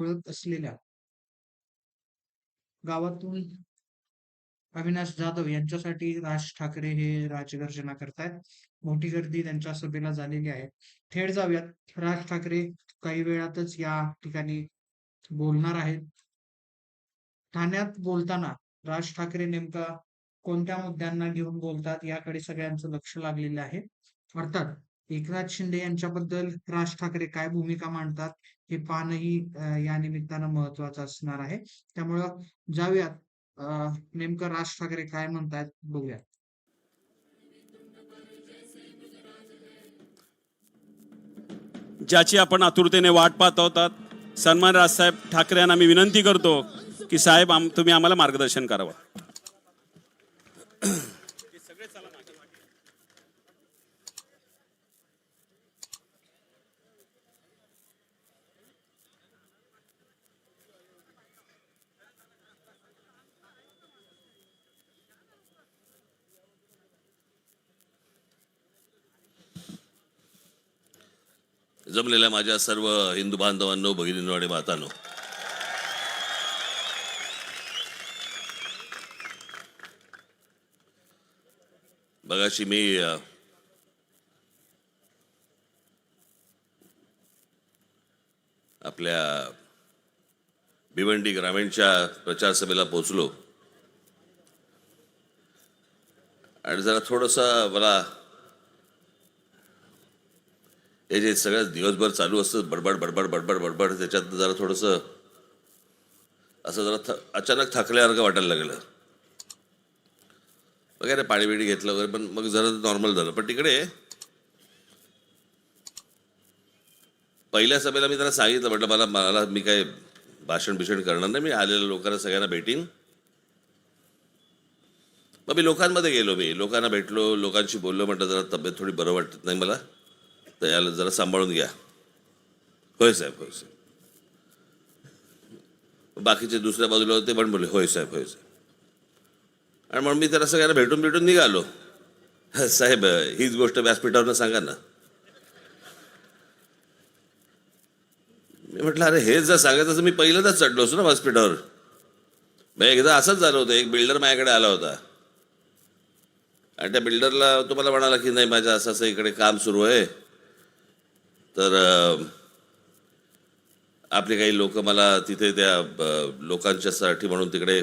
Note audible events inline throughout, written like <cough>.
पळत असलेल्या गावातून अविनाश जाधव यांच्यासाठी राज ठाकरे हे राजगर्जना करतायत. मोठी गर्दी त्यांच्या सभेला झालेली आहे. थेट जाऊयात. राज ठाकरे काही वेळातच या ठिकाणी बोलणार आहेत. ठाण्यात बोलताना राज ठाकरे नेमका कोणत्या मुद्द्यांना घेऊन बोलतात याकडे सगळ्यांचं लक्ष लागलेलं आहे. अर्थात एकनाथ शिंदे यांच्याबद्दल राज ठाकरे काय भूमिका मांडतात हे पाहणंही या निमित्तानं महत्वाचं असणार आहे. त्यामुळं जाऊयात. नेमकं राज ठाकरे काय म्हणतात बघूया ज्याची आपण आतुरतेने वाट पाहत आहोत सन्मान राजसाहेब ठाकरे यांना मी विनंती करतो की साहेब आम तुम्ही आम्हाला मार्गदर्शन करावं. जमलेल्या माझ्या सर्व हिंदू बांधवांनो भगिनींनो आणि मातांनो. बघाशी मी आपल्या भिवंडी ग्रामीणच्या प्रचार सभेला पोचलो आणि जरा थोडंसं मला हे जे सगळं दिवसभर चालू असतं बडबड बडबड बडबड बडबड त्याच्यात जरा थोडंसं असं जरा थ अचानक थकल्यासारखं वाटायला लागलं. वगैरे पाणी बिणी घेतलं वगैरे पण मग जरा नॉर्मल झालं. पण तिकडे पहिल्या सभेला मी जरा सांगितलं म्हटलं मला मला मी काय भाषण बिषण करणार नाही मी आलेल्या लोकांना सगळ्यांना भेटीन. मग मी लोकांमध्ये गेलो मी. लोकांना भेटलो लोकांशी बोललो म्हटलं जरा तब्येत थोडी बरं वाटत नाही मला. तर याला जरा सांभाळून घ्या. होय साहेब होय साहेब. बाकीचे दुसऱ्या बाजूला होते पण बोलले होय साहेब होय साहेब. आणि म्हणून मी त्याला सगळ्यांना भेटून भेटून निघालो. <laughs> साहेब हीच गोष्ट व्यासपीठावर सांगा ना. मी म्हटलं अरे हेच जर सांगायचं असं मी पहिल्यांदाच चढलो असतो ना व्यासपीठावर. मग एकदा असंच झालं होतं एक बिल्डर माझ्याकडे आला होता. आणि त्या बिल्डरला तुम्हाला म्हणाला की नाही माझ्या असं असं इकडे काम सुरू आहे. तर आपले काही लोक मला तिथे त्या लोकांच्यासाठी म्हणून तिकडे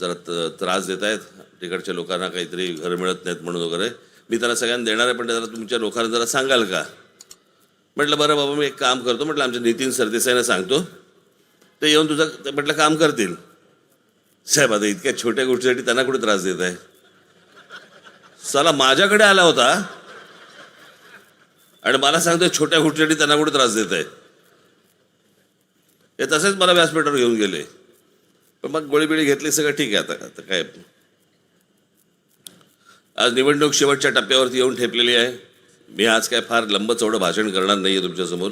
जरा त्रास देत आहेत. तिकडच्या लोकांना काहीतरी घर मिळत नाहीत म्हणून वगैरे. मी त्याला सगळ्यांना देणार आहे पण जरा तुमच्या लोकांना जरा सांगाल का? म्हटलं बरं बाबा मी एक काम करतो. म्हटलं आमच्या नितीन सरदेसाईंना सांगतो. ते येऊन तुझं ते म्हटलं काम करतील. साहेब आता इतक्या छोट्या गोष्टीसाठी त्यांना कुठे त्रास देत आहे चला माझ्याकडे आला होता. आणि मला सांगतोय छोट्या गोष्टीसाठी त्यांना कुठे त्रास देत आहे हे तसेच मला व्यासपीठावर घेऊन गेले. पण मग गोळीबिळी घेतली सगळं ठीक आहे आता. आता काय? आज निवडणूक शेवटच्या टप्प्यावरती येऊन ठेपलेली आहे. मी आज काय फार लंब चौडं भाषण करणार नाही आहे तुमच्यासमोर.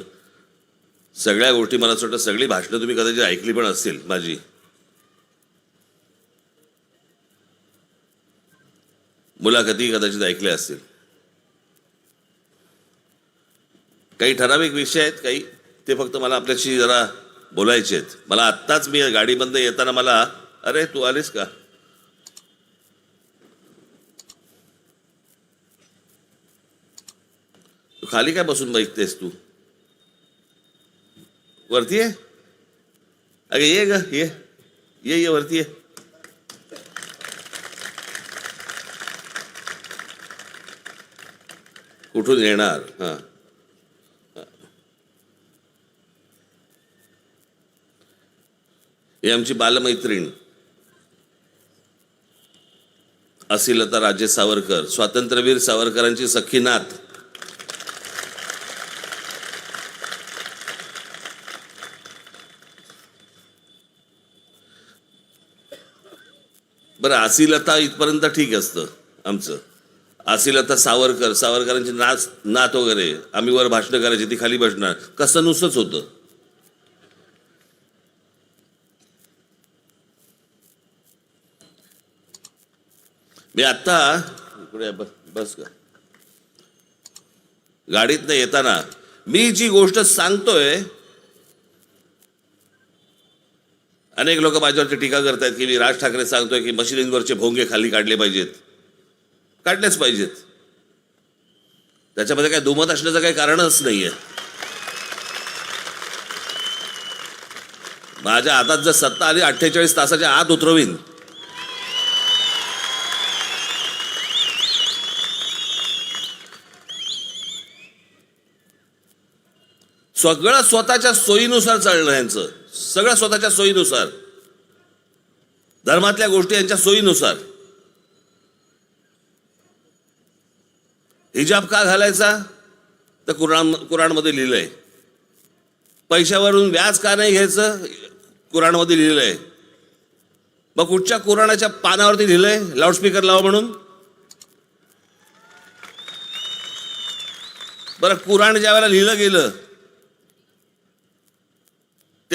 सगळ्या गोष्टी मला असं वाटतं सगळी भाषणं तुम्ही कदाचित ऐकली पण असतील माझी. मुलाखती कदाचित ऐकल्या असतील. काही ठराविक विषय आहेत काही ते फक्त मला आपल्याशी जरा बोलायचे आहेत. मला आत्ताच मी गाडीबंद येताना मला अरे तू आलीस का? तू खाली काय बसून बघतेस तू? वरती आहे अगे ये ग ये. ये ये वरती ये. कुठून येणार? हां. ही आमची बालमैत्रीण. असिलता राजे सावरकर स्वातंत्र्यवीर सावरकरांची सखी नात. बरं आसिलता इथपर्यंत ठीक असतं आमचं. आसिलता सावरकर सावरकरांची नाच नात वगैरे आम्ही वर भाषणं करायची ती खाली बसणार. कसं नुसतंच होतं. मी आत्ता इकडे बस बस का गाडीतनं येताना मी जी गोष्ट सांगतोय अनेक लोक माझ्यावरती टीका करतायत की मी राज ठाकरे सांगतोय की मशिनींवरचे भोंगे खाली काढले पाहिजेत. काढलेच पाहिजेत. त्याच्यामध्ये काही दुमत असण्याचं काही कारणच नाहीये. माझ्या हातात जर सत्ता आली अठ्ठेचाळीस तासाच्या आत उतरवीन सगळं स्वतःच्या सोयीनुसार चालणं यांचं. सगळं स्वतःच्या सोयीनुसार. धर्मातल्या गोष्टी यांच्या सोयीनुसार. हिजाब का घालायचा? तर कुराण कुराणमध्ये लिहिलंय. पैशावरून व्याज का नाही घ्यायचं? कुराणमध्ये लिहिलंय. मग कुठच्या कुराणाच्या पानावरती लिहिलंय? लाऊडस्पीकर लावा म्हणून. बरं कुराण ज्या वेळेला लिहिलं गेलं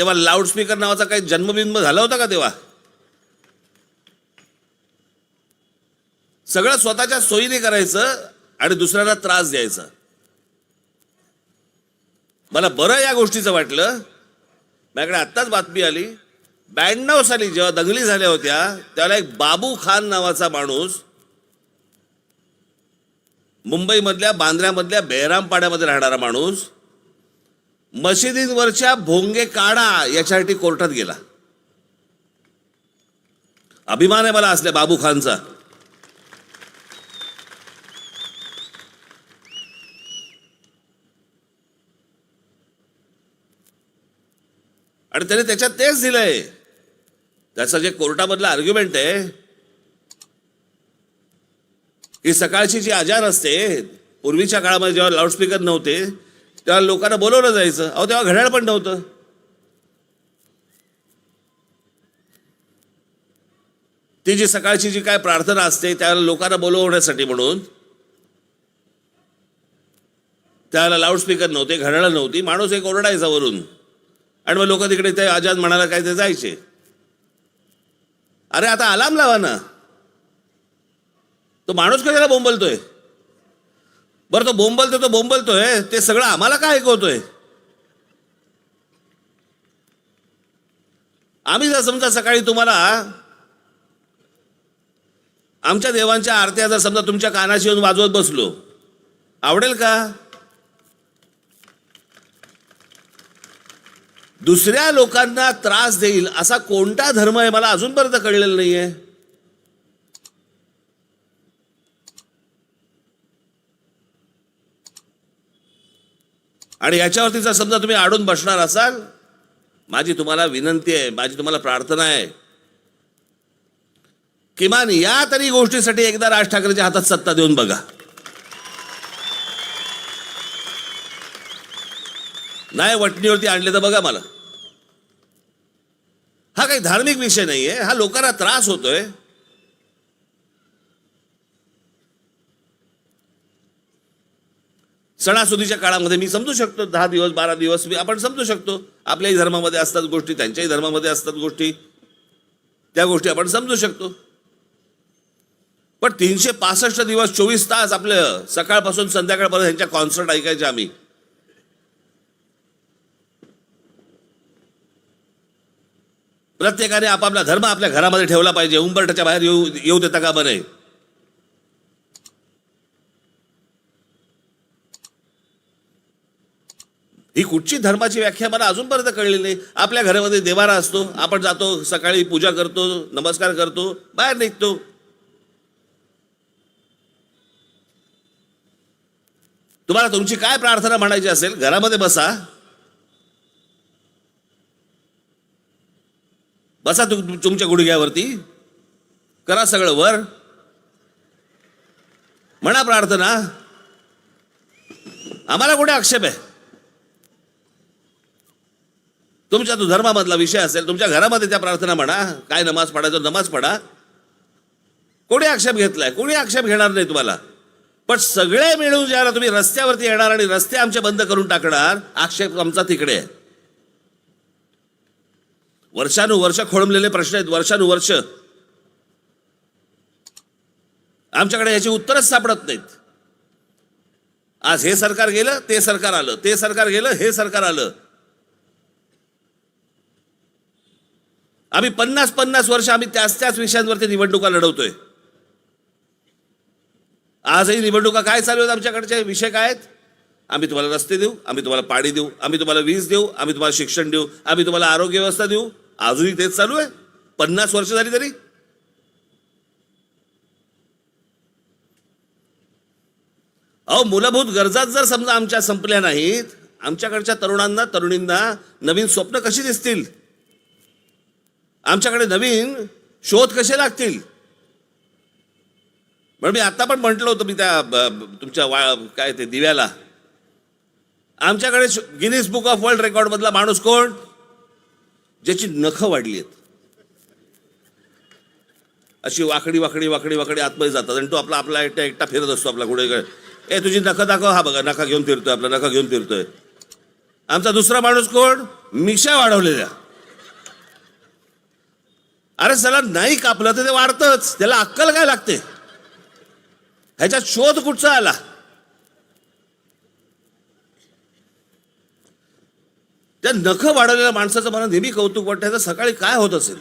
तेव्हा लाऊडस्पीकर नावाचा काही जन्मबिंब झाला होता का तेव्हा? सगळं स्वतःच्या सोयीने करायचं आणि दुसऱ्याला त्रास द्यायचा. मला बरं या गोष्टीचं वाटलं. माझ्याकडे आत्ताच बातमी आली. ब्याण्णव साली जेव्हा दंगली झाल्या होत्या त्याला एक बाबू खान नावाचा माणूस मुंबईमधल्या बांद्र्यामधल्या बेहरामपाड्यामध्ये राहणारा माणूस मशिदींवरच्या भोंगे काढा याच्यासाठी कोर्टात गेला. अभिमान आहे मला असल्या बाबू खानचा. आणि त्याने त्याच्यात तेच दिलंय. त्याचं जे कोर्टामधलं आर्ग्युमेंट आहे की सकाळची जी आजार असते पूर्वीच्या काळामध्ये जेव्हा लाऊडस्पीकर नव्हते तेव्हा लोकांना बोलवलं जायचं. अहो तेव्हा घड्याळ पण नव्हतं. ती जी सकाळची जी काय प्रार्थना असते त्याला लोकांना बोलवण्यासाठी म्हणून त्याला लाऊडस्पीकर नव्हते घड्याळ नव्हती. माणूस एक ओरडायचा वरून. आणि मग लोक तिकडे ते आजाद म्हणाला काय ते जायचे. अरे आता अलार्म लावा ना. तो माणूस कशाला बोंबलतोय? बरं तो बोंबलतो तो बोंबलतोय ते सगळं आम्हाला काय ऐकवतोय? आम्ही जर समजा सकाळी तुम्हाला आमच्या देवांच्या आरत्या जर समजा तुमच्या कानाशी येऊन वाजवत बसलो आवडेल का? दुसऱ्या लोकांना त्रास देईल असा कोणता धर्म आहे मला अजूनपर्यंत कळलेला नाही आहे आणि याच्यावरती जर समजा तुम्ही आडून बसणार असाल माझी तुम्हाला विनंती आहे माझी तुम्हाला प्रार्थना आहे. किमान या तरी गोष्टीसाठी एकदा राज ठाकरेच्या हातात सत्ता देऊन बघा. नाही वटणीवरती आणले तर बघा मला. हा काही धार्मिक विषय नाहीये हा लोकांना त्रास होतोय. सणासुदीच्या काळामध्ये मी समजू शकतो दहा दिवस बारा दिवस मी आपण समजू शकतो. आपल्याही धर्मामध्ये असतात गोष्टी त्यांच्याही धर्मामध्ये असतात गोष्टी. त्या गोष्टी आपण समजू शकतो. पण तीनशे पासष्ट दिवस चोवीस तास आपलं सकाळपासून संध्याकाळपर्यंत ह्यांच्या कॉन्सर्ट ऐकायचे आम्ही. प्रत्येकाने आपापला धर्म आपल्या घरामध्ये ठेवला पाहिजे. उंबरठाच्या बाहेर येऊ येऊ देता का बने ही कुठची धर्माची व्याख्या मला अजूनपर्यंत कळलेली नाही. आपल्या घरामध्ये देवारा असतो आपण जातो सकाळी पूजा करतो नमस्कार करतो बाहेर निघतो. तुम्हाला तुमची काय प्रार्थना म्हणायची असेल? घरामध्ये बसा. बसा तु तुमच्या गुडघ्यावरती. करा सगळं वर. म्हणा प्रार्थना. आम्हाला कुठे आक्षेप आहे? तुमच्या तो धर्मामधला विषय असेल तुमच्या घरामध्ये त्या प्रार्थना म्हणा काय नमाज पडायचं नमाज पडा कोणी आक्षेप घेतलाय? कोणी आक्षेप घेणार नाही तुम्हाला? पण सगळे मिळून ज्याला तुम्ही रस्त्यावरती येणार आणि रस्ते आमचे बंद करून टाकणार आक्षेप आमचा तिकडे आहे. वर्षानुवर्ष खोळंबलेले प्रश्न आहेत वर्षानुवर्ष. आमच्याकडे याची उत्तरच सापडत नाहीत. आज हे सरकार गेलं ते सरकार आलं ते सरकार गेलं हे सरकार आलं. आम्ही पन्नास पन्नास वर्ष आम्ही त्याच त्याच विषयांवरती निवडणुका लढवतोय. आजही निवडणुका काय चालू आहेत आमच्याकडचे? विषय काय आहेत? आम्ही तुम्हाला रस्ते देऊ आम्ही तुम्हाला पाणी देऊ आम्ही तुम्हाला वीज देऊ आम्ही तुम्हाला शिक्षण देऊ आम्ही तुम्हाला आरोग्य व्यवस्था देऊ. अजूनही तेच चालू आहे. पन्नास वर्ष झाली तरी. अहो मूलभूत गरजाच जर समजा आमच्या संपल्या नाहीत आमच्याकडच्या तरुणांना तरुणींना नवीन स्वप्न कशी दिसतील? आमच्याकडे नवीन शोध कसे लागतील? म्हणून मी आता पण म्हटलं होतं मी त्या तुमच्या वा काय ते दिव्याला. आमच्याकडे Guinness book of world record मधला माणूस कोण? ज्याची नखं वाढली आहेत. अशी वाकडी वाकडी वाकडी वाकडी आतमध्ये जातात आणि तो आपला आपला एकटा एकटा फिरत असतो आपला कुठे ए तुझी नखं दाखव. हा बघा नखा घेऊन फिरतोय आपला नखा घेऊन फिरतोय. आमचा दुसरा माणूस कोण? मिशा वाढवलेल्या. अरे चला नाही कापलं तर ते वाढतच. त्याला अक्कल काय लागते? ह्याच्यात शोध कुठचा आला? त्या नख वाढवलेल्या माणसाचं मला नेहमी कौतुक वाटतं. ह्याचं सकाळी काय होत असेल?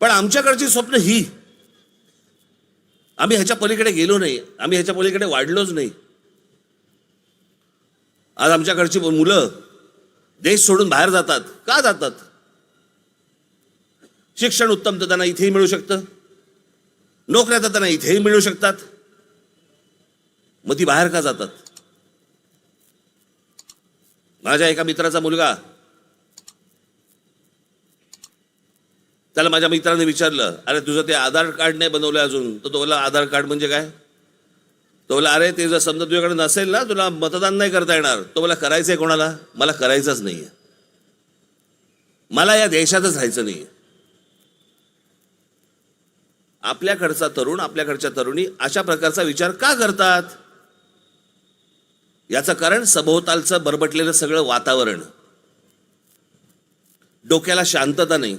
पण आमच्याकडची स्वप्न ही. आम्ही ह्याच्या पलीकडे गेलो नाही. आम्ही ह्याच्या पलीकडे वाढलोच नाही. आज आमच्याकडची मुलं देश सोडून बाहेर जातात. का जातात? शिक्षण उत्तम तर त्यांना इथेही मिळू शकतं. नोकऱ्या तर त्यांना इथेही मिळू शकतात. मग ती बाहेर का जातात? माझ्या एका मित्राचा मुलगा त्याला माझ्या मित्राने विचारलं अरे तुझं ते आधार कार्ड नाही बनवलं अजून. तर तो बोला आधार कार्ड म्हणजे काय? तो बोला अरे ते जर समजा तुझ्याकडे नसेल ना तुला मतदान नाही करता येणार. तो मला करायचंय कोणाला? मला करायचंच नाहीये. मला या देशातच राहायचं नाहीये. आपल्याकडचा तरुण आपल्याकडच्या तरुणी अशा प्रकारचा विचार का करतात? याचं कारण सभोवतालचं बरबटलेलं सगळं वातावरण. डोक्याला शांतता नाही.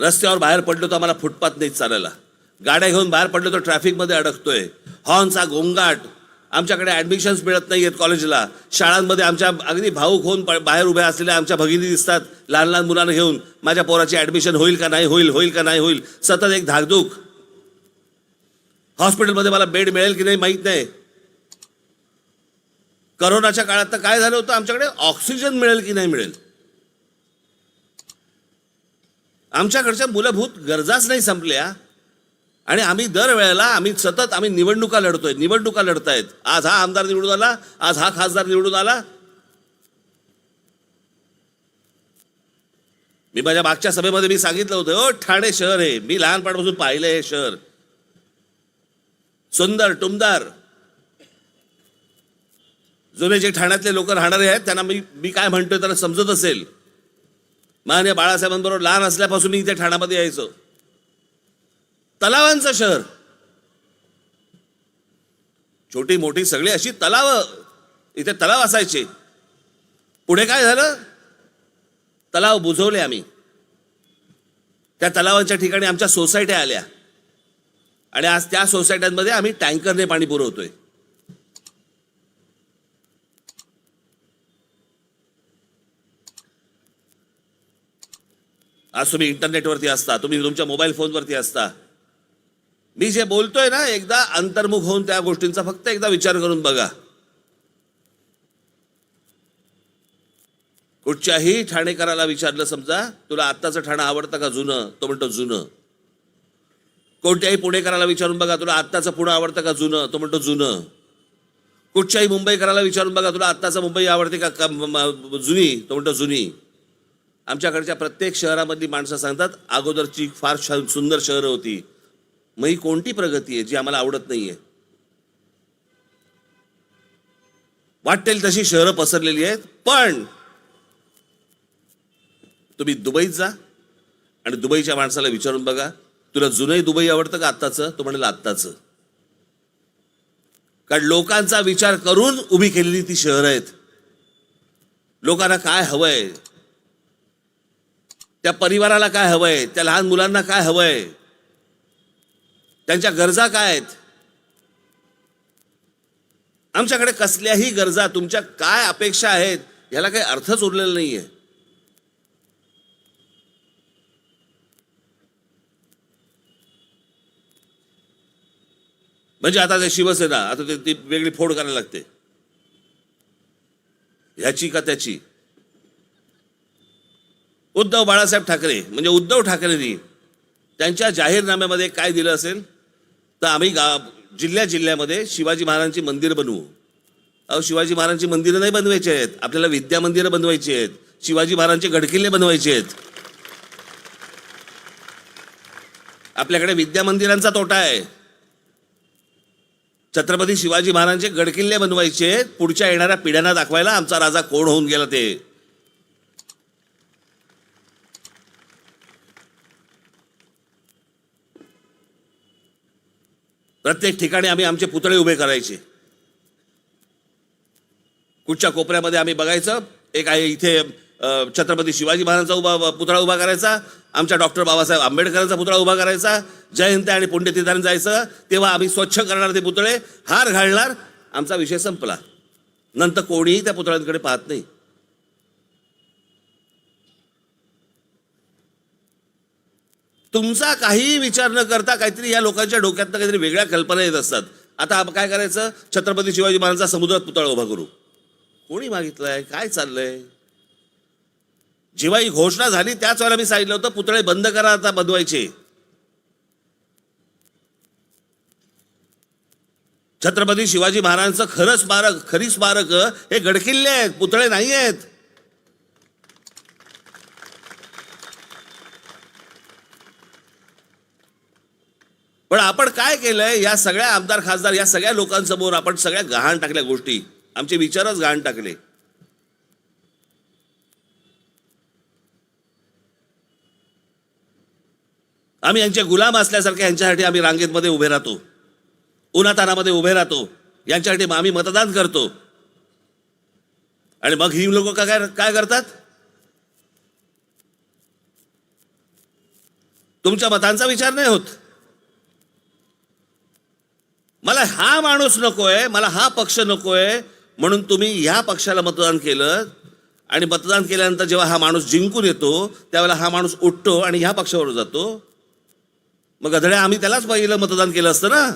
रस्त्यावर बाहेर पडलो तर आम्हाला फुटपाथ नाही चालायला. गाड्या घेऊन बाहेर पडलो तर ट्रॅफिकमध्ये अडकतोय. हॉर्नचा गोंगाट. आमच्याकडे ॲडमिशन्स मिळत नाही आहेत कॉलेजला. शाळांमध्ये आमच्या अगदी भाऊक होऊन प- बाहेर उभ्या असलेल्या आमच्या भगिनी दिसतात लहान लहान मुलांना घेऊन. माझ्या पोराची ॲडमिशन होईल का नाही होईल होईल का नाही होईल. सतत एक धाकधूक. हॉस्पिटलमध्ये मला बेड मिळेल की नाही माहीत नाही. करोनाच्या काळात तर काय झालं होतं आमच्याकडे? ऑक्सिजन मिळेल की नाही मिळेल? आमच्याकडच्या मूलभूत गरजाच नाही संपल्या. आणि आम्ही दरवेळेला आम्ही सतत आम्ही निवडणुका लढतोय. निवडणुका लढतायत. आज हा आमदार निवडून आला आज हा खासदार निवडून आला. मी माझ्या मागच्या सभेमध्ये मी सांगितलं होतं ओ ठाणे शहर आहे मी लहानपणापासून पाहिलं हे शहर. सुंदर टुमदार. जुने जे ठाण्यातले लोक राहणारे आहेत त्यांना मी मी काय म्हणतोय त्यांना समजत असेल. मान्य बाळासाहेबांबरोबर लहान असल्यापासून मी इथे ठाण्यामध्ये यायचो. तलावांचं शहर. छोटी मोठी सगळी अशी तलाव. इथे तलाव असायचे. पुढे काय झालं? तलाव बुजवले आम्ही. त्या तलावांच्या ठिकाणी आमच्या सोसायट्या आल्या. आणि आज त्या सोसायट्यांमध्ये आम्ही टँकरने पाणी पुरवतोय. आज तुम्ही इंटरनेटवरती असता तुम्ही तुमच्या मोबाईल फोनवरती असता. मी जे बोलतोय ना एकदा अंतर्मुख होऊन त्या गोष्टींचा फक्त एकदा विचार करून बघा. कुठच्याही ठाणेकराला विचारलं समजा तुला आत्ताचं ठाणं आवडतं का जुनं? तो म्हणतो जुनं. कोणत्याही पुणेकराला विचारून बघा तुला आत्ताचं पुणं आवडतं का जुनं? तो म्हणतो जुनं. कुठच्याही मुंबईकराला विचारून बघा तुला आत्ताचं मुंबई आवडते का जुनी? तो म्हणतो जुनी. आमच्याकडच्या प्रत्येक शहरामधली माणसं सांगतात अगोदरची फार सुंदर शहरं होती. मग ही कोणती प्रगती आहे जी आम्हाला आवडत नाहीये? वाटेल तशी शहरं पसरलेली आहेत पण तुम्ही दुबईत जा आणि दुबईच्या माणसाला विचारून बघा तुला जुनही दुबई आवडतं का आत्ताचं? तो म्हणेल आत्ताचं. कारण लोकांचा विचार करून उभी केलेली ती शहरं आहेत. लोकांना काय हवंय? त्या परिवाराला काय हवंय? त्या लहान मुलांना काय हवंय? त्यांच्या गरजा काय आहेत? आमच्याकडे कसल्याही गरजा तुमच्या काय अपेक्षा आहेत ह्याला काही अर्थच उरलेला नाहीये. म्हणजे आता ते शिवसेना आता ते ती वेगळी फोड करायला लागते. ह्याची का त्याची? उद्धव बाळासाहेब ठाकरे म्हणजे उद्धव ठाकरेंनी त्यांच्या जाहीरनाम्यामध्ये काय दिलं असेल? तर आम्ही गा जिल्ह्या जिल्ह्यामध्ये शिवाजी महाराजांची मंदिर बनवू. अहो शिवाजी महाराजांची मंदिरं नाही बनवायची आहेत. आपल्याला विद्या मंदिरं बनवायची आहेत. शिवाजी महाराजांचे गडकिल्ले बनवायचे आहेत. आपल्याकडे विद्या मंदिरांचा तोटा आहे. छत्रपती शिवाजी महाराजांचे गडकिल्ले बनवायचे आहेत. पुढच्या येणाऱ्या पिढ्यांना दाखवायला आमचा राजा कोण होऊन गेला ते? प्रत्येक ठिकाणी आम्ही आमचे पुतळे उभे करायचे. कुठच्या कोपऱ्यामध्ये आम्ही बघायचं एक आहे इथे छत्रपती शिवाजी महाराजांचा उभा पुतळा उभा करायचा आमच्या डॉक्टर बाबासाहेब आंबेडकरांचा पुतळा उभा करायचा जयंती आणि पुण्यतिथाने जायचं तेव्हा आम्ही स्वच्छ करणार ते पुतळे हार घालणार आमचा विषय संपला. नंतर कोणीही त्या पुतळ्यांकडे पाहत नाही. तुमचा काहीही विचार न करता काहीतरी या लोकांच्या डोक्यात काहीतरी वेगळ्या कल्पना येत असतात. आता आपण काय करायचं? छत्रपती शिवाजी महाराजांचा समुद्रात पुतळा उभा करू. कोणी मागितलंय? काय चाललंय? जेव्हा ही घोषणा झाली त्याच वेळेला मी सांगितलं होतं पुतळे बंद करा आता बनवायचे छत्रपती शिवाजी महाराजांचं खरं स्मारक खरी स्मारक हे गडकिल्ले आहेत पुतळे नाही आहेत. पण आपण काय केलंय या सगळ्या आमदार खासदार या सगळ्या लोकांसमोर आपण सगळ्या गहाण टाकल्या गोष्टी. आमचे विचारच गहाण टाकले. आम्ही यांचे गुलाम असल्यासारखे यांच्यासाठी आम्ही रांगेतमध्ये उभे राहतो. उन्हातानामध्ये उभे राहतो. यांच्यासाठी आम्ही मतदान करतो. आणि मग ही लोक काय काय करतात? तुमच्या मतांचा विचार नाही होत. मला हा माणूस नकोय मला हा पक्ष नकोय म्हणून तुम्ही ह्या पक्षाला मतदान केलं. आणि मतदान केल्यानंतर जेव्हा हा माणूस जिंकून येतो त्यावेळेला हा माणूस उठतो आणि ह्या पक्षावर जातो. मग गधड्या आम्ही त्यालाच पहिलं मतदान केलं असतं ना?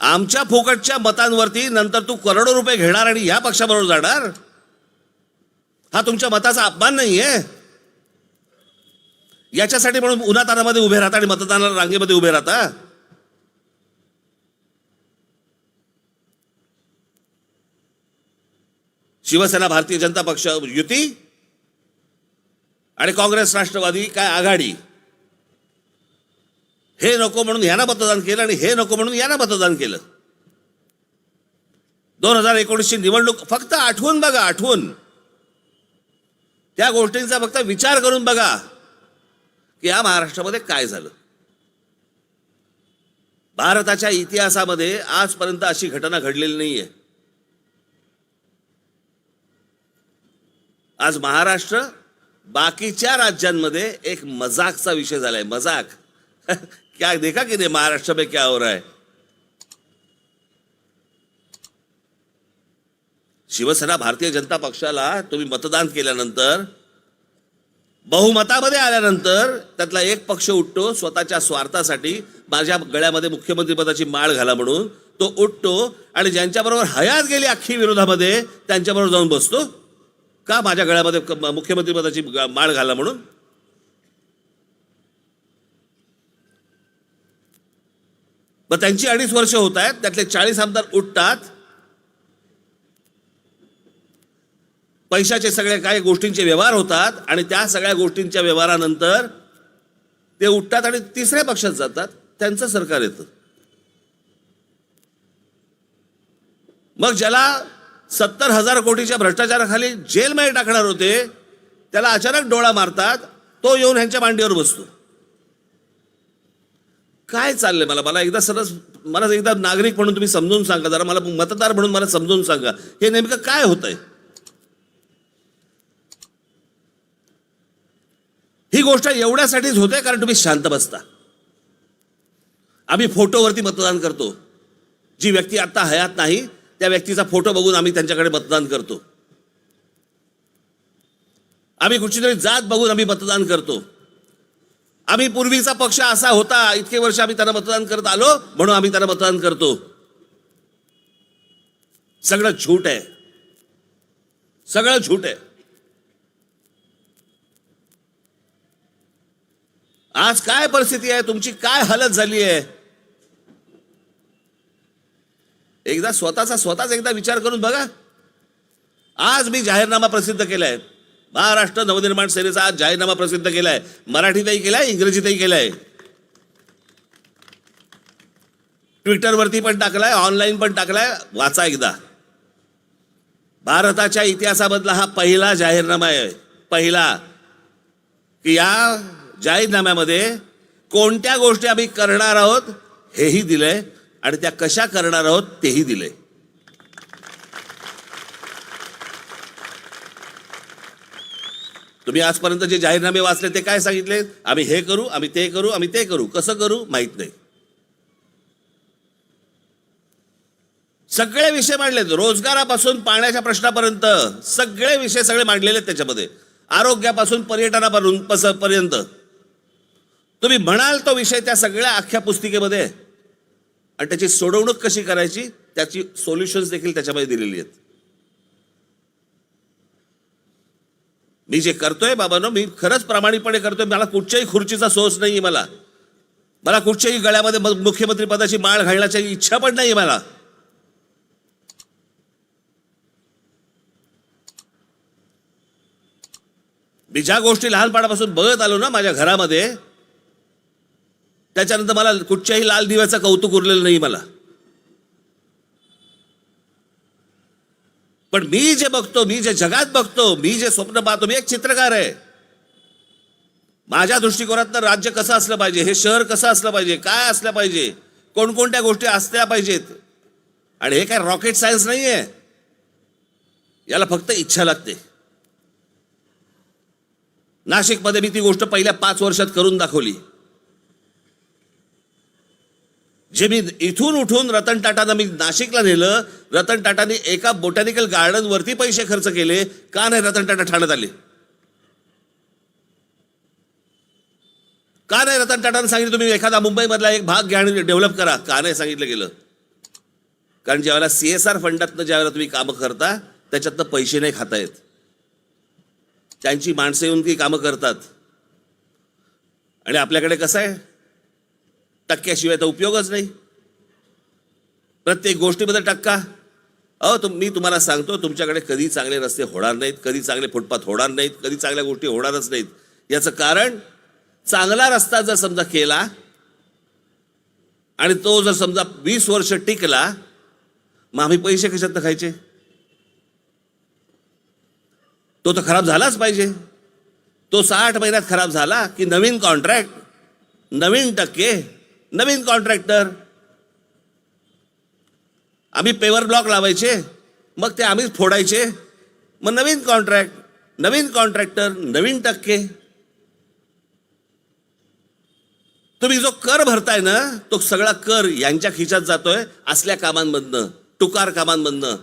आमच्या फुकटच्या मतांवरती नंतर तू करोडो रुपये घेणार आणि ह्या पक्षाबरोबर जाणार? हा तुमच्या मताचा अपमान नाही आहे याच्यासाठी म्हणून उन्हातानामध्ये उभे राहता आणि मतदानाला रांगेमध्ये उभे राहता? शिवसेना भारतीय जनता पक्ष युती? आणि काँग्रेस राष्ट्रवादी काय आघाडी? हे नको म्हणून यांना मतदान केलं आणि हे नको म्हणून यानं मतदान केलं. दोन हजार एकोणीसची निवडणूक फक्त आठवून बघा आठवून. त्या गोष्टींचा फक्त विचार करून बघा. की या महाराष्ट्रामध्ये काय झालं? भारताच्या इतिहासामध्ये आजपर्यंत अशी घटना घडलेली नाहीये. आज महाराष्ट्र बाकीच्या राज्यांमध्ये एक मजाकचा विषय झालाय. मजाक. <laughs> क्या देखा की नाही महाराष्ट्र में क्या हो रहा है? शिवसेना भारतीय जनता पक्षाला तुम्ही मतदान केल्यानंतर बहुमतामध्ये आल्यानंतर त्यातला एक पक्ष उठतो स्वतःच्या स्वार्थासाठी माझ्या गळ्यामध्ये मुख्यमंत्रीपदाची माळ घाला म्हणून. तो उठतो आणि ज्यांच्याबरोबर हयात गेली अख्खी विरोधामध्ये त्यांच्याबरोबर जाऊन बसतो. का माझ्या गळ्यामध्ये मुख्यमंत्रीपदाची माळ घाला म्हणून? मग त्यांची अडीच वर्ष होत आहेत त्यातले चाळीस आमदार उठतात. पैशाचे सगळ्या काही गोष्टींचे व्यवहार होतात आणि त्या सगळ्या गोष्टींच्या व्यवहारानंतर ते उठतात आणि तिसऱ्या पक्षात जातात. त्यांचं सरकार येतं. मग ज्याला सत्तर हजार कोटीच्या भ्रष्टाचाराखाली जेलमध्ये टाकणार होते त्याला अचानक डोळा मारतात तो येऊन ह्यांच्या मांडीवर बसतो. काय चाललंय मला? मला एकदा सरस मला एकदा नागरिक म्हणून तुम्ही समजून सांगा. जरा मला मतदार म्हणून मला समजून सांगा. हे नेमकं काय होतंय? ही गोष्ट एवढ्यासाठीच होते कारण तुम्ही शांत बसता. आम्ही फोटोवरती मतदान करतो. जी व्यक्ती आता हयात नाही त्या व्यक्तीचा फोटो बघून आम्ही त्यांच्याकडे मतदान करतो. आम्ही कुठची तरी जात बघून आम्ही मतदान करतो. आम्ही पूर्वीचा पक्ष असा होता इतके वर्ष आम्ही त्यांना मतदान करत आलो म्हणून आम्ही त्यांना मतदान करतो. सगळं झूट आहे. सगळं झूट आहे. आज काय परिस्थिती आहे? तुमची काय हालत झाली आहे? एकदा स्वतःचा स्वतःच एकदा विचार करून बघा. आज मी जाहीरनामा प्रसिद्ध केलाय. महाराष्ट्र नवनिर्माण सेनेचा आज जाहीरनामा प्रसिद्ध केलाय. मराठीतही केलाय इंग्रजीतही केलाय. ट्विटरवरती पण टाकलाय ऑनलाईन पण टाकलाय. वाचा एकदा. भारताच्या इतिहासामधला हा पहिला जाहीरनामा आहे. पहिला. की या जाहीरनाम्यामध्ये कोणत्या गोष्टी आम्ही करणार आहोत हेही दिलंय. आणि त्या कशा करणार आहोत तेही दिले तुम्ही आजपर्यंत जे जाहीरनामे वाचले ते काय सांगितले? आम्ही हे करू आम्ही ते करू आम्ही ते करू. कसं करू माहीत नाही. सगळे विषय मांडलेत. रोजगारापासून पाण्याच्या प्रश्नापर्यंत सगळे विषय सगळे मांडलेले आहेत त्याच्यामध्ये. आरोग्यापासून पर्यटनापासून पस- पर्यंत. तुम्ही म्हणाल तो विषय त्या सगळ्या अख्ख्या पुस्तिकेमध्ये. आहे. आणि त्याची सोडवणूक कशी करायची त्याची सोल्युशन्स देखील त्याच्यामध्ये दिलेली आहेत. मी जे करतोय बाबांनो मी खरंच प्रामाणिकपणे करतोय. मला कुठच्याही खुर्चीचा सोर्स नाही मला. मला कुठच्याही गळ्यामध्ये म- मुख्यमंत्री पदाची माळ घालण्याची इच्छा पण नाही मला. मी ज्या गोष्टी लहानपणापासून बघत आलो ना माझ्या घरामध्ये त्याच्यानंतर मला कुठच्याही लाल दिव्याचं कौतुक उरलेलं नाही मला. पण मी जे बघतो मी जे जगात बघतो मी जे स्वप्न पाहतो मी एक चित्रकार आहे. माझ्या दृष्टिकोनातनं राज्य कसं असलं पाहिजे हे शहर कसं असलं पाहिजे काय असलं पाहिजे कोणकोणत्या गोष्टी असल्या पाहिजेत. आणि हे काय रॉकेट सायन्स नाही आहे याला फक्त इच्छा लागते. नाशिकमध्ये मी ती गोष्ट पहिल्या पाच वर्षात करून दाखवली. जे मी इथून उठून रतन टाटानं मी नाशिकला नेलं रतन टाटाने एका बोटॅनिकल गार्डनवरती पैसे खर्च केले का नाही रतन टाटा ठाण्यात आले? का नाही रतन टाटाने सांगितलं तुम्ही एखादा मुंबईमधला एक भाग घ्या आणि डेव्हलप करा? का नाही सांगितलं गेलं? कारण ज्यावेळेला सी एस आर फंडातनं ज्यावेळेला तुम्ही कामं करता त्याच्यातनं पैसे नाही खाता येत. त्यांची माणसं येऊन ती कामं करतात. आणि आपल्याकडे कसं आहे? टक्क्याशिवाय तर उपयोगच नाही. प्रत्येक गोष्टीमध्ये टक्का. अहो तुम मी तुम्हाला सांगतो तुमच्याकडे कधी चांगले रस्ते होणार नाहीत कधी चांगले फुटपाथ होणार नाहीत कधी चांगल्या गोष्टी होणारच नाहीत. याचं कारण चांगला रस्ता जर समजा केला आणि तो जर समजा वीस वर्ष टिकला मग आम्ही पैसे कशात खायचे? तो तर खराब झालाच पाहिजे. तो साठ महिन्यात खराब झाला की नवीन कॉन्ट्रॅक्ट नवीन टक्के नवीन कॉन्ट्रॅक्टर. आम्ही पेवर ब्लॉक लावायचे मग ते आम्हीच फोडायचे. मग नवीन कॉन्ट्रॅक्ट नवीन कॉन्ट्रॅक्टर नवीन टक्के. तुम्ही जो कर भरताय ना तो सगळा कर यांच्या खिशात जातोय असल्या कामांमधनं टुकार कामांमधनं.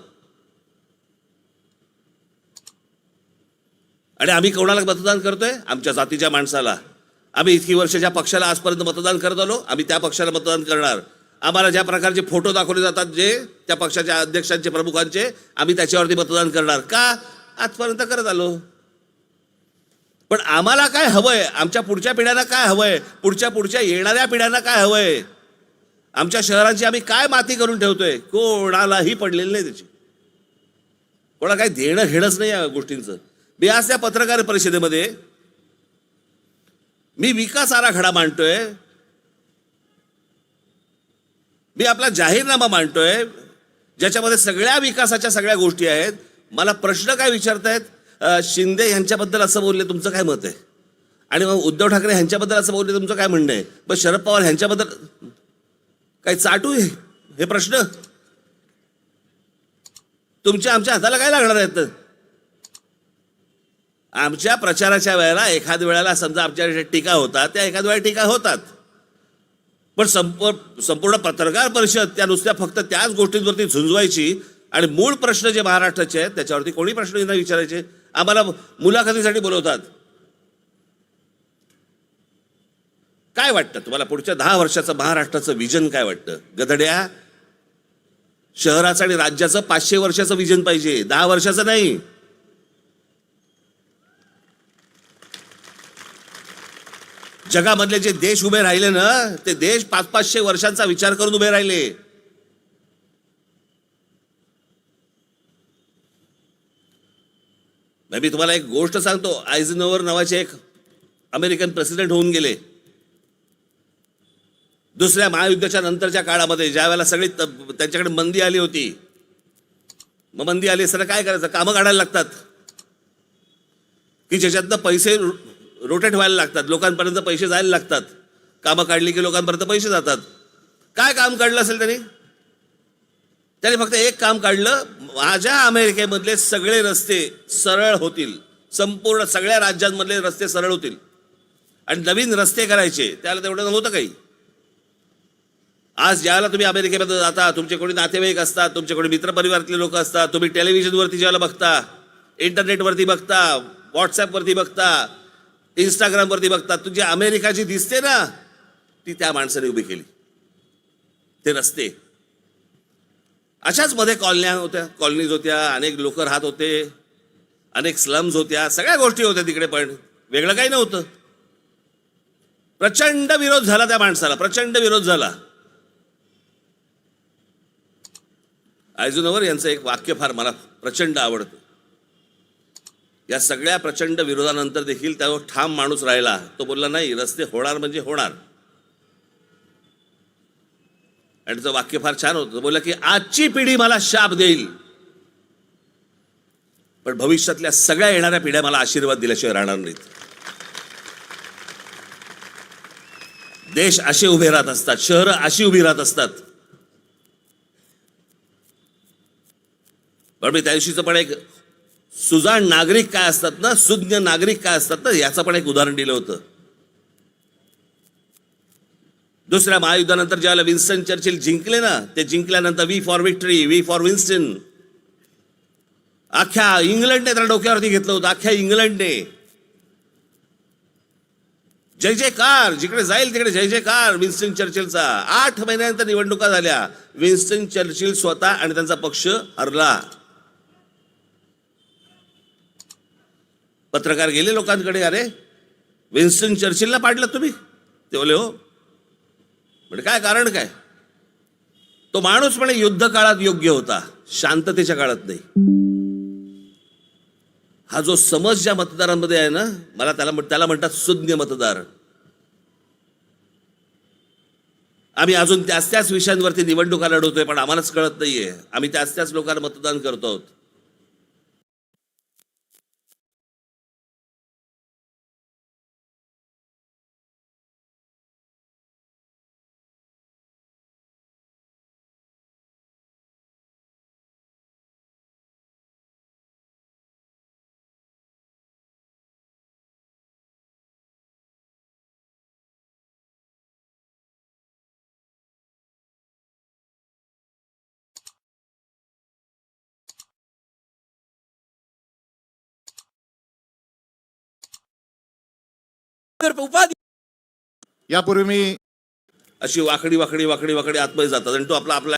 आणि आम्ही कोणाला मतदान करतोय? आमच्या जातीच्या माणसाला. आम्ही इतकी वर्ष ज्या पक्षाला आजपर्यंत मतदान करत आलो आम्ही त्या पक्षाला मतदान करणार. आम्हाला ज्या प्रकारचे फोटो दाखवले जातात जे त्या पक्षाच्या अध्यक्षांचे प्रमुखांचे आम्ही त्याच्यावरती मतदान करणार. का? आजपर्यंत करत आलो. पण आम्हाला काय हवंय? आमच्या पुढच्या पिढ्यांना काय हवंय? पुढच्या पुढच्या येणाऱ्या पिढ्यांना काय हवंय? आमच्या शहरांची आम्ही काय माती करून ठेवतोय? कोणालाही पडलेलं नाही त्याची. कोणा काही देणं घेणंच नाही या गोष्टींचं. मी आज त्या पत्रकार परिषदेमध्ये मी विकास आराखडा मांडतोय. मी आपला जाहीरनामा मांडतोय ज्याच्यामध्ये सगळ्या विकासाच्या सगळ्या गोष्टी आहेत. मला प्रश्न काय विचारतायत? शिंदे यांच्याबद्दल असं बोलले तुमचं काय मत आहे? आणि मग उद्धव ठाकरे यांच्याबद्दल असं बोलले तुमचं काय म्हणणं आहे? मग शरद पवार यांच्याबद्दल काही चाटू आहे? हे प्रश्न? तुमच्या आमच्या हाताला काय लागणार आहेत? आमच्या प्रचाराच्या वेळेला एखाद वेळेला समजा आमच्या टीका होतात त्या एखाद वेळेला टीका होतात. पण संप संपूर्ण पत्रकार परिषद त्या नुसत्या फक्त त्याच गोष्टींवरती झुंजवायची आणि मूळ प्रश्न जे महाराष्ट्राचे आहेत त्याच्यावरती कोणी प्रश्न नाही विचारायचे? आम्हाला मुलाखतीसाठी बोलवतात. काय वाटतं तुम्हाला? पुढच्या दहा वर्षाचं महाराष्ट्राचं विजन काय वाटतं? गधड्या? शहराचं आणि राज्याचं पाचशे वर्षाचं विजन पाहिजे. दहा वर्षाचं नाही. जगामधले जे देश उभे राहिले ना ते देश पाच पाचशे वर्षांचा विचार करून उभे राहिले. मी तुम्हाला एक गोष्ट सांगतो. आयझनोवर नावाचे एक अमेरिकन प्रेसिडेंट होऊन गेले. दुसऱ्या महायुद्धाच्या नंतरच्या काळामध्ये ज्या वेळेला सगळी त्यांच्याकडे मंदी आली होती मग मंदी आली असताना काय करायचं? कामं काढायला लागतात. की ज्याच्यातनं पैसे रोटेट व्हायला लागतात. लोकांपर्यंत पैसे जायला लागतात. कामं काढली की लोकांपर्यंत पैसे जातात. काय काम काढलं असेल त्यांनी? त्याने फक्त एक काम काढलं. माझ्या अमेरिकेमधले सगळे रस्ते सरळ होतील. संपूर्ण सगळ्या राज्यांमधले रस्ते सरळ होतील. आणि नवीन रस्ते करायचे. त्याला तेवढं नव्हतं काही. आज ज्यावेळेला तुम्ही अमेरिकेमध्ये जाता तुमचे कोणी नातेवाईक असतात तुमचे कोणी मित्रपरिवारातले लोक असतात तुम्ही टेलिव्हिजनवरती ज्यावेळेला बघता इंटरनेटवरती बघता व्हॉट्सॲपवरती बघता इंस्टाग्रामवरती बघतात तुझी अमेरिका जी दिसते ना ती त्या माणसाने उभी केली. ते रस्ते. अशाच मध्ये कॉलन्या होत्या कॉलनीज होत्या अनेक लोक राहत होते अनेक स्लम्स होत्या सगळ्या गोष्टी होत्या तिकडे पण. वेगळं काही नव्हतं. प्रचंड विरोध झाला त्या माणसाला प्रचंड विरोध झाला. आयजुनवर यांचं एक वाक्य फार मला प्रचंड आवडतं. या सगळ्या प्रचंड विरोधानंतर देखील त्यावर ठाम माणूस राहिला. तो बोलला नाही रस्ते होणार म्हणजे होणार. आणि त्याचं वाक्य फार छान होतं. बोलला की आजची पिढी मला शाप देईल. पण भविष्यातल्या सगळ्या येणाऱ्या पिढ्या मला आशीर्वाद दिल्याशिवाय राहणार नाहीत. देश असे उभे राहत असतात शहरं अशी उभी राहत असतात. पण मी त्या दिवशीचं पण एक सुजाण नागरिक काय असतात ना सुज्ञ नागरिक काय असतात ना याचं पण एक उदाहरण दिलं होतं. दुसऱ्या महायुद्धानंतर ज्यावेळेला विन्स्टन चर्चिल जिंकले ना ते जिंकल्यानंतर V for victory V for Winston अख्ख्या इंग्लंडने त्याला डोक्यावरती घेतलं होतं अख्ख्या इंग्लंडने. जय जयकार जिकडे जाईल तिकडे जय जयकार विन्स्टन चर्चिलचा. आठ महिन्यानंतर निवडणुका झाल्या. विन्स्टन चर्चिल स्वतः आणि त्यांचा पक्ष हरला. पत्रकार गेले लोकांकडे अरे विन्स्टन चर्चिलला पाडलं तुम्ही? ते बोले हो. म्हणजे काय कारण काय? तो माणूस म्हणे युद्ध काळात योग्य होता शांततेच्या काळात नाही. हा जो समज ज्या मतदारांमध्ये आहे ना मला त्याला त्याला म्हणतात सुज्ञ मतदार. आम्ही अजून त्याच त्याच विषयांवरती निवडणुका लढवतोय पण आम्हालाच कळत नाहीये. आम्ही त्याच त्याच लोकांना मतदान करतो आहोत. यापूर्वी मी अशी वाकडी वाकडी वाकडी वाकडी आतमध्ये जातात आणि तो आपला आपला